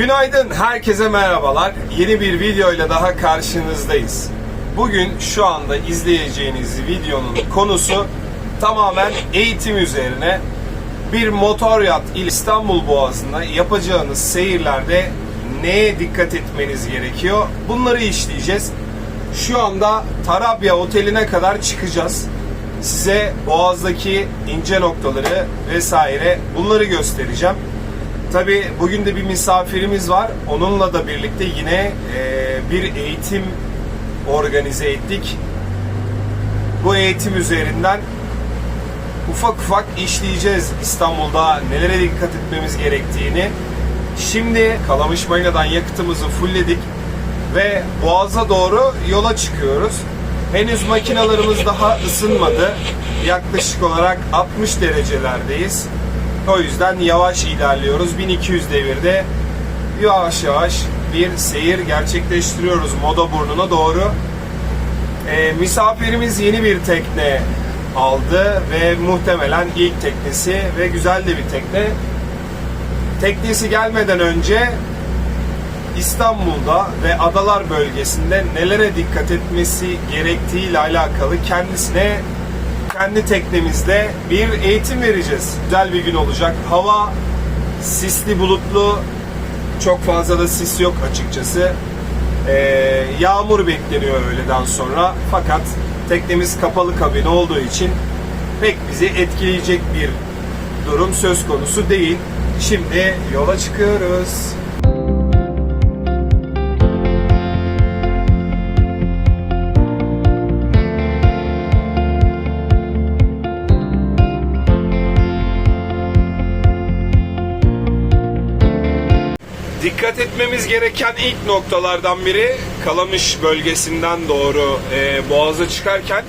Günaydın, herkese merhabalar. Yeni bir videoyla daha karşınızdayız. Bugün şu anda izleyeceğiniz videonun konusu tamamen eğitim üzerine. Bir motor yat İstanbul Boğazı'nda yapacağınız seyirlerde neye dikkat etmeniz gerekiyor? Bunları işleyeceğiz. Şu anda Tarabya Oteli'ne kadar çıkacağız. Size Boğaz'daki ince noktaları vesaire bunları göstereceğim. Tabi bugün de bir misafirimiz var. Onunla da birlikte yine e, bir eğitim organize ettik. Bu eğitim üzerinden ufak ufak işleyeceğiz İstanbul'da nelere dikkat etmemiz gerektiğini. Şimdi Kalamış Marina'dan yakıtımızı fullledik ve Boğaz'a doğru yola çıkıyoruz. Henüz makinalarımız daha ısınmadı. Yaklaşık olarak 60 derecelerdeyiz. O yüzden yavaş ilerliyoruz. 1200 devirde yavaş yavaş bir seyir gerçekleştiriyoruz moda burnuna doğru. Ee, misafirimiz yeni bir tekne aldı ve muhtemelen ilk teknesi ve güzel de bir tekne. Teknesi gelmeden önce İstanbul'da ve adalar bölgesinde nelere dikkat etmesi gerektiğiyle alakalı kendisine kendi teknemizde bir eğitim vereceğiz. Güzel bir gün olacak. Hava sisli bulutlu çok fazla da sis yok açıkçası. Ee, yağmur bekleniyor öğleden sonra. Fakat teknemiz kapalı kabin olduğu için pek bizi etkileyecek bir durum söz konusu değil. Şimdi yola çıkıyoruz. Dikkat etmemiz gereken ilk noktalardan biri Kalamış bölgesinden doğru e, Boğaz'a çıkarken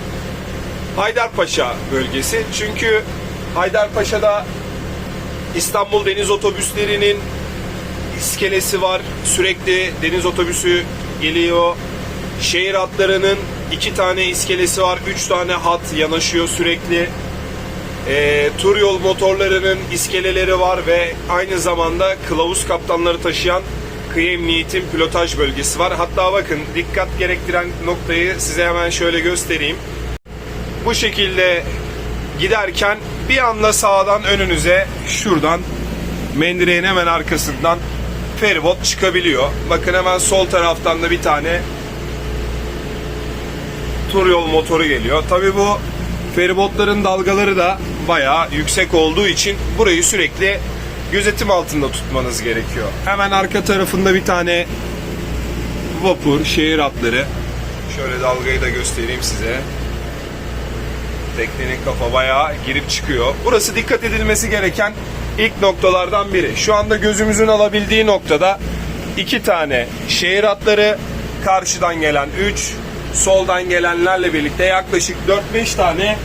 Haydarpaşa bölgesi. Çünkü Haydarpaşa'da İstanbul deniz otobüslerinin iskelesi var. Sürekli deniz otobüsü geliyor. Şehir hatlarının iki tane iskelesi var. Üç tane hat yanaşıyor sürekli. E, tur yol motorlarının iskeleleri var ve aynı zamanda kılavuz kaptanları taşıyan kıyı emniyetin pilotaj bölgesi var. Hatta bakın dikkat gerektiren noktayı size hemen şöyle göstereyim. Bu şekilde giderken bir anda sağdan önünüze şuradan mendireğin hemen arkasından feribot çıkabiliyor. Bakın hemen sol taraftan da bir tane tur yol motoru geliyor. Tabi bu feribotların dalgaları da bayağı yüksek olduğu için burayı sürekli gözetim altında tutmanız gerekiyor. Hemen arka tarafında bir tane vapur, şehir atları. Şöyle dalgayı da göstereyim size. Teknenin kafa bayağı girip çıkıyor. Burası dikkat edilmesi gereken ilk noktalardan biri. Şu anda gözümüzün alabildiği noktada iki tane şehir atları, karşıdan gelen 3, soldan gelenlerle birlikte yaklaşık 4-5 tane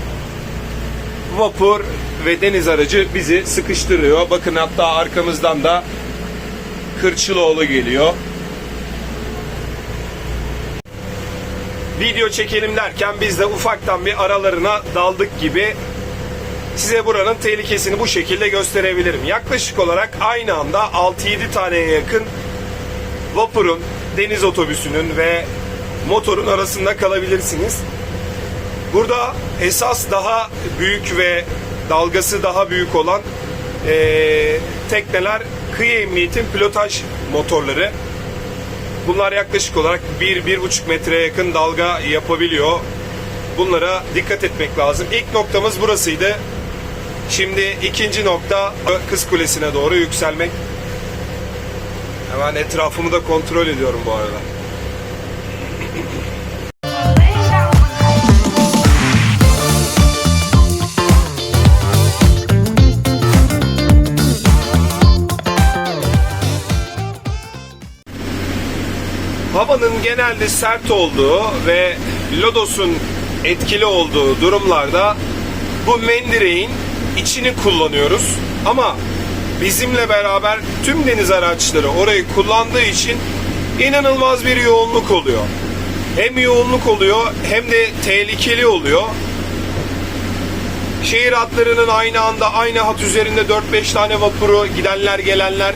vapur ve deniz aracı bizi sıkıştırıyor. Bakın hatta arkamızdan da Kırçıloğlu geliyor. Video çekelim derken biz de ufaktan bir aralarına daldık gibi size buranın tehlikesini bu şekilde gösterebilirim. Yaklaşık olarak aynı anda 6-7 taneye yakın vapurun, deniz otobüsünün ve motorun arasında kalabilirsiniz. Burada esas daha büyük ve dalgası daha büyük olan eee, tekneler kıyı emniyetin pilotaj motorları. Bunlar yaklaşık olarak 1-1,5 metreye yakın dalga yapabiliyor. Bunlara dikkat etmek lazım. İlk noktamız burasıydı. Şimdi ikinci nokta Kız Kulesi'ne doğru yükselmek. Hemen etrafımı da kontrol ediyorum bu arada. Havanın genelde sert olduğu ve lodosun etkili olduğu durumlarda bu mendireğin içini kullanıyoruz. Ama bizimle beraber tüm deniz araçları orayı kullandığı için inanılmaz bir yoğunluk oluyor. Hem yoğunluk oluyor hem de tehlikeli oluyor. Şehir hatlarının aynı anda aynı hat üzerinde 4-5 tane vapuru gidenler gelenler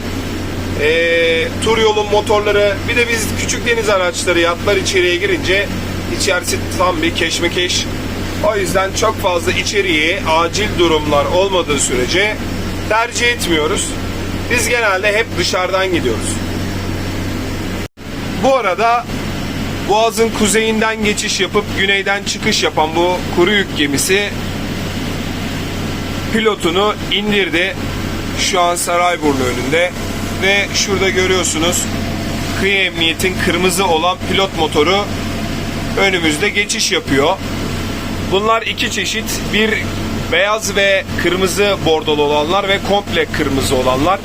Ee, tur yolun motorları bir de biz küçük deniz araçları yatlar içeriye girince içerisi tam bir keşmekeş. O yüzden çok fazla içeriye acil durumlar olmadığı sürece tercih etmiyoruz. Biz genelde hep dışarıdan gidiyoruz. Bu arada Boğaz'ın kuzeyinden geçiş yapıp güneyden çıkış yapan bu kuru yük gemisi pilotunu indirdi. Şu an Sarayburnu önünde ve şurada görüyorsunuz kıyı emniyetin kırmızı olan pilot motoru önümüzde geçiş yapıyor. Bunlar iki çeşit. Bir beyaz ve kırmızı bordolu olanlar ve komple kırmızı olanlar.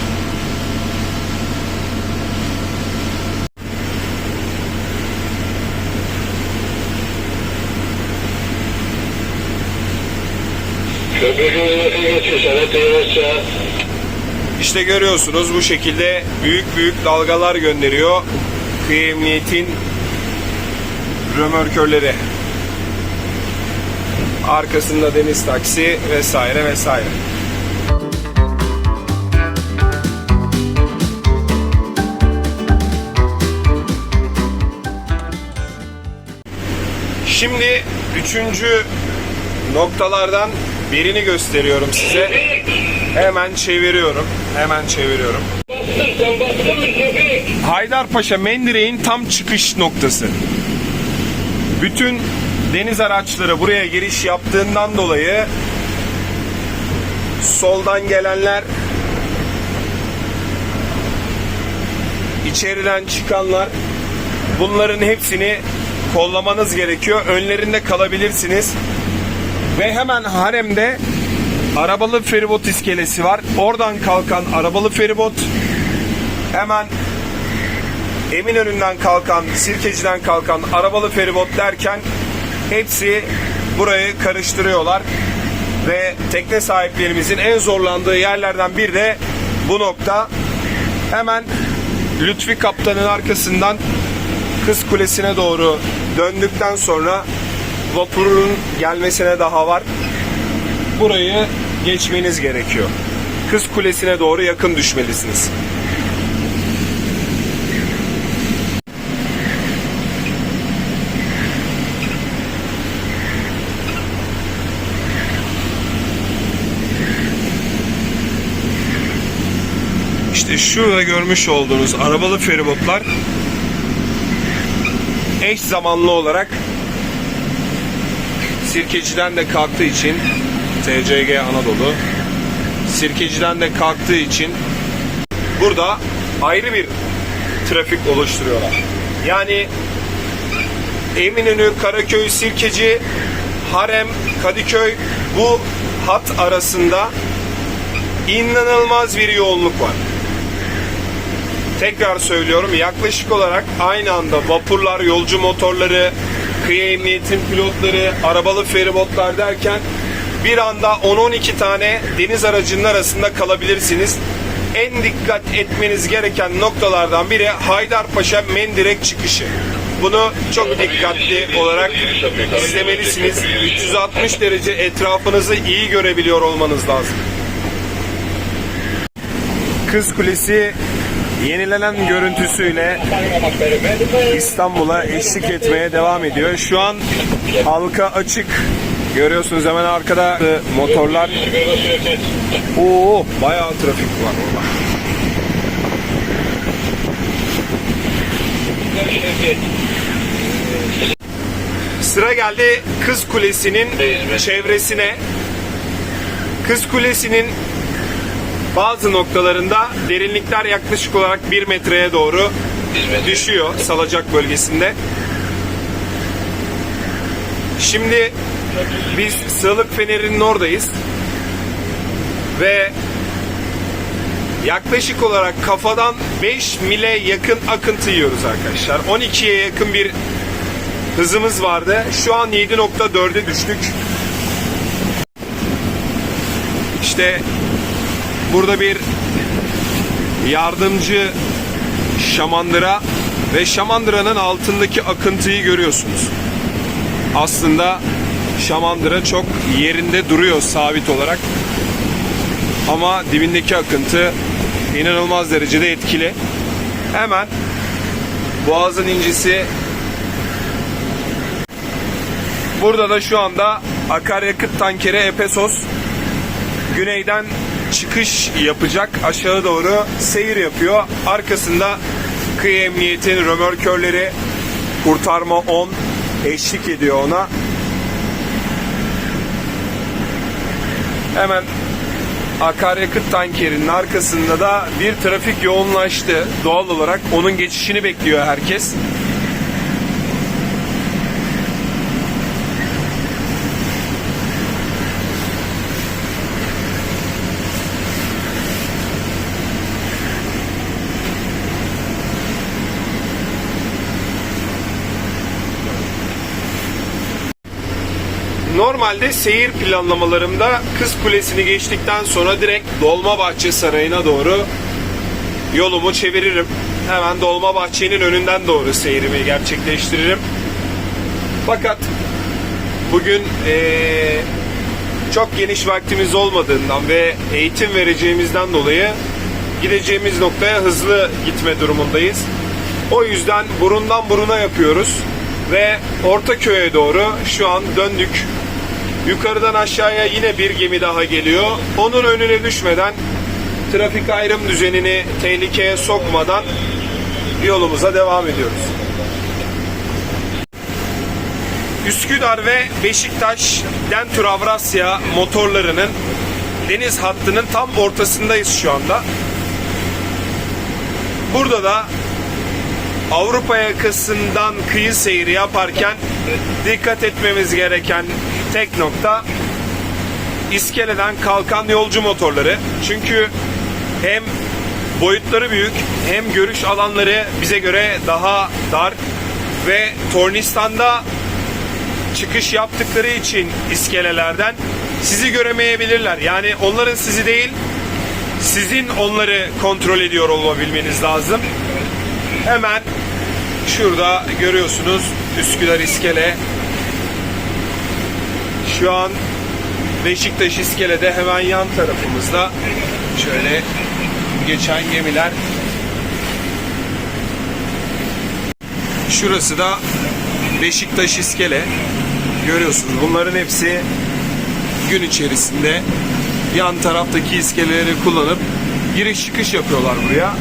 Köprü sana teyze. İşte görüyorsunuz bu şekilde büyük büyük dalgalar gönderiyor kıyı emniyetin römörkörleri. Arkasında deniz taksi vesaire vesaire. Şimdi üçüncü noktalardan birini gösteriyorum size. Hemen çeviriyorum. Hemen çeviriyorum. Haydarpaşa Mendireğin tam çıkış noktası. Bütün deniz araçları buraya giriş yaptığından dolayı soldan gelenler içeriden çıkanlar bunların hepsini kollamanız gerekiyor. Önlerinde kalabilirsiniz. Ve hemen haremde arabalı feribot iskelesi var. Oradan kalkan arabalı feribot hemen Eminönü'nden kalkan, Sirkeci'den kalkan arabalı feribot derken hepsi burayı karıştırıyorlar. Ve tekne sahiplerimizin en zorlandığı yerlerden biri de bu nokta. Hemen Lütfi Kaptan'ın arkasından Kız Kulesi'ne doğru döndükten sonra vapurun gelmesine daha var. Burayı geçmeniz gerekiyor. Kız Kulesi'ne doğru yakın düşmelisiniz. İşte şurada görmüş olduğunuz arabalı feribotlar eş zamanlı olarak Sirkeci'den de kalktığı için TCG Anadolu Sirkeci'den de kalktığı için burada ayrı bir trafik oluşturuyorlar. Yani Eminönü, Karaköy, Sirkeci, Harem, Kadıköy bu hat arasında inanılmaz bir yoğunluk var. Tekrar söylüyorum yaklaşık olarak aynı anda vapurlar, yolcu motorları, kıyı emniyetin pilotları, arabalı feribotlar derken bir anda 10-12 tane deniz aracının arasında kalabilirsiniz. En dikkat etmeniz gereken noktalardan biri Haydarpaşa Mendirek çıkışı. Bunu çok dikkatli olarak izlemelisiniz. 360 derece etrafınızı iyi görebiliyor olmanız lazım. Kız Kulesi yenilenen görüntüsüyle İstanbul'a eşlik etmeye devam ediyor. Şu an halka açık. Görüyorsunuz hemen arkada motorlar. Oo, bayağı trafik var orada. Sıra geldi Kız Kulesi'nin çevresine. Kız Kulesi'nin bazı noktalarında derinlikler yaklaşık olarak 1 metreye doğru düşüyor salacak bölgesinde. Şimdi biz Sığlık Feneri'nin oradayız. Ve yaklaşık olarak kafadan 5 mile yakın akıntı yiyoruz arkadaşlar. 12'ye yakın bir hızımız vardı. Şu an 7.4'e düştük. İşte burada bir yardımcı şamandıra ve şamandıra'nın altındaki akıntıyı görüyorsunuz. Aslında şamandıra çok yerinde duruyor sabit olarak. Ama dibindeki akıntı inanılmaz derecede etkili. Hemen Boğaz'ın incisi Burada da şu anda akaryakıt tankeri Epesos güneyden çıkış yapacak. Aşağı doğru seyir yapıyor. Arkasında kıyı emniyetin römorkörleri kurtarma 10 eşlik ediyor ona. Hemen akaryakıt tankerinin arkasında da bir trafik yoğunlaştı. Doğal olarak onun geçişini bekliyor herkes. Normalde seyir planlamalarımda Kız Kulesi'ni geçtikten sonra direkt Dolmabahçe Sarayı'na doğru yolumu çeviririm. Hemen Dolmabahçe'nin önünden doğru seyrimi gerçekleştiririm. Fakat bugün eee, çok geniş vaktimiz olmadığından ve eğitim vereceğimizden dolayı gideceğimiz noktaya hızlı gitme durumundayız. O yüzden burundan buruna yapıyoruz ve Ortaköy'e doğru şu an döndük. Yukarıdan aşağıya yine bir gemi daha geliyor. Onun önüne düşmeden trafik ayrım düzenini tehlikeye sokmadan yolumuza devam ediyoruz. Üsküdar ve Beşiktaş Dentur Avrasya motorlarının deniz hattının tam ortasındayız şu anda. Burada da Avrupa yakasından kıyı seyri yaparken dikkat etmemiz gereken tek nokta iskeleden kalkan yolcu motorları. Çünkü hem boyutları büyük hem görüş alanları bize göre daha dar ve tornistanda çıkış yaptıkları için iskelelerden sizi göremeyebilirler. Yani onların sizi değil sizin onları kontrol ediyor olabilmeniz lazım. Hemen şurada görüyorsunuz Üsküdar iskele. Şu an Beşiktaş iskelede hemen yan tarafımızda şöyle geçen gemiler. Şurası da Beşiktaş iskele. Görüyorsunuz bunların hepsi gün içerisinde yan taraftaki iskeleleri kullanıp giriş çıkış yapıyorlar buraya.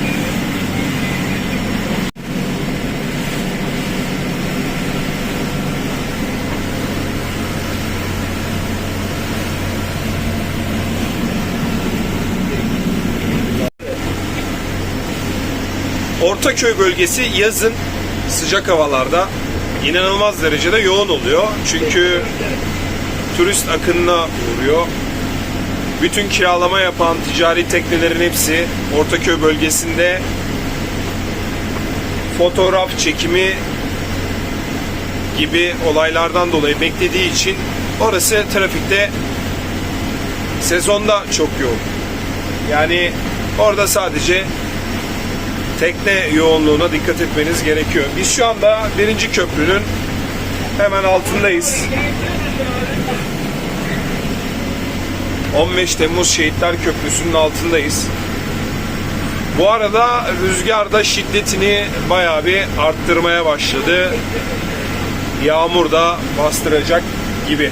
Ortaköy bölgesi yazın sıcak havalarda inanılmaz derecede yoğun oluyor. Çünkü turist akınına uğruyor. Bütün kiralama yapan ticari teknelerin hepsi Ortaköy bölgesinde fotoğraf çekimi gibi olaylardan dolayı beklediği için orası trafikte sezonda çok yoğun. Yani orada sadece tekne yoğunluğuna dikkat etmeniz gerekiyor. Biz şu anda birinci köprünün hemen altındayız. 15 Temmuz Şehitler Köprüsü'nün altındayız. Bu arada rüzgar da şiddetini bayağı bir arttırmaya başladı. Yağmur da bastıracak gibi.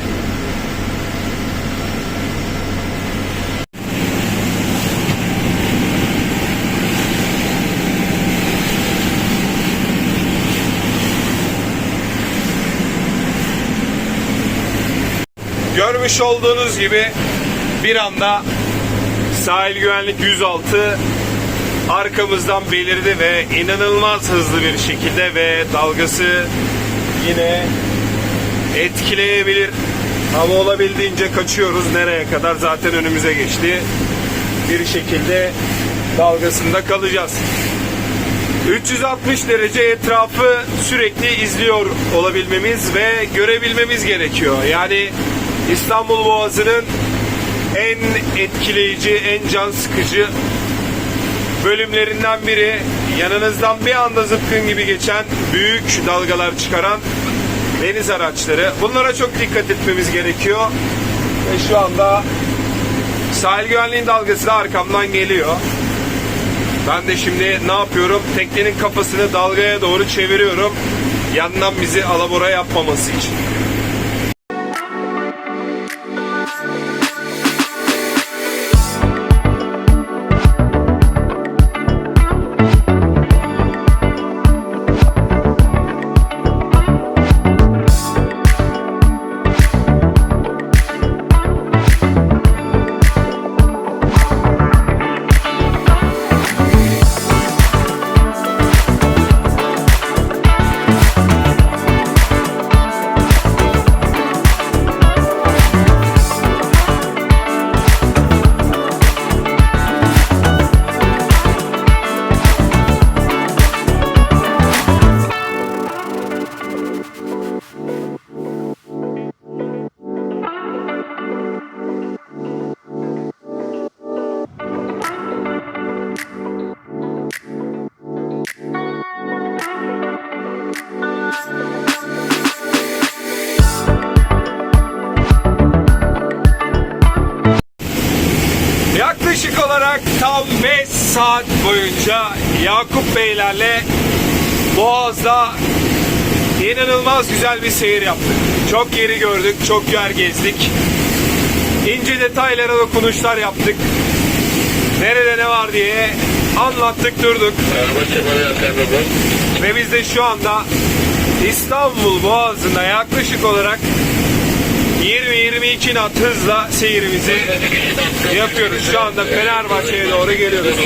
Görmüş olduğunuz gibi bir anda sahil güvenlik 106 arkamızdan belirdi ve inanılmaz hızlı bir şekilde ve dalgası yine etkileyebilir. Ama olabildiğince kaçıyoruz. Nereye kadar zaten önümüze geçti. Bir şekilde dalgasında kalacağız. 360 derece etrafı sürekli izliyor olabilmemiz ve görebilmemiz gerekiyor. Yani İstanbul Boğazı'nın en etkileyici, en can sıkıcı bölümlerinden biri. Yanınızdan bir anda zıpkın gibi geçen büyük dalgalar çıkaran deniz araçları. Bunlara çok dikkat etmemiz gerekiyor. Ve şu anda sahil güvenliğin dalgası da arkamdan geliyor. Ben de şimdi ne yapıyorum? Teknenin kafasını dalgaya doğru çeviriyorum. Yandan bizi alabora yapmaması için. Saat boyunca Yakup Beylerle Boğaz'da inanılmaz güzel bir seyir yaptık. Çok yeri gördük, çok yer gezdik. İnce detaylara dokunuşlar yaptık. Nerede ne var diye anlattık durduk. Ve biz de şu anda İstanbul Boğazı'nda yaklaşık olarak 20-22 knot hızla seyirimizi yapıyoruz. Şu anda Fenerbahçe'ye doğru geliyoruz.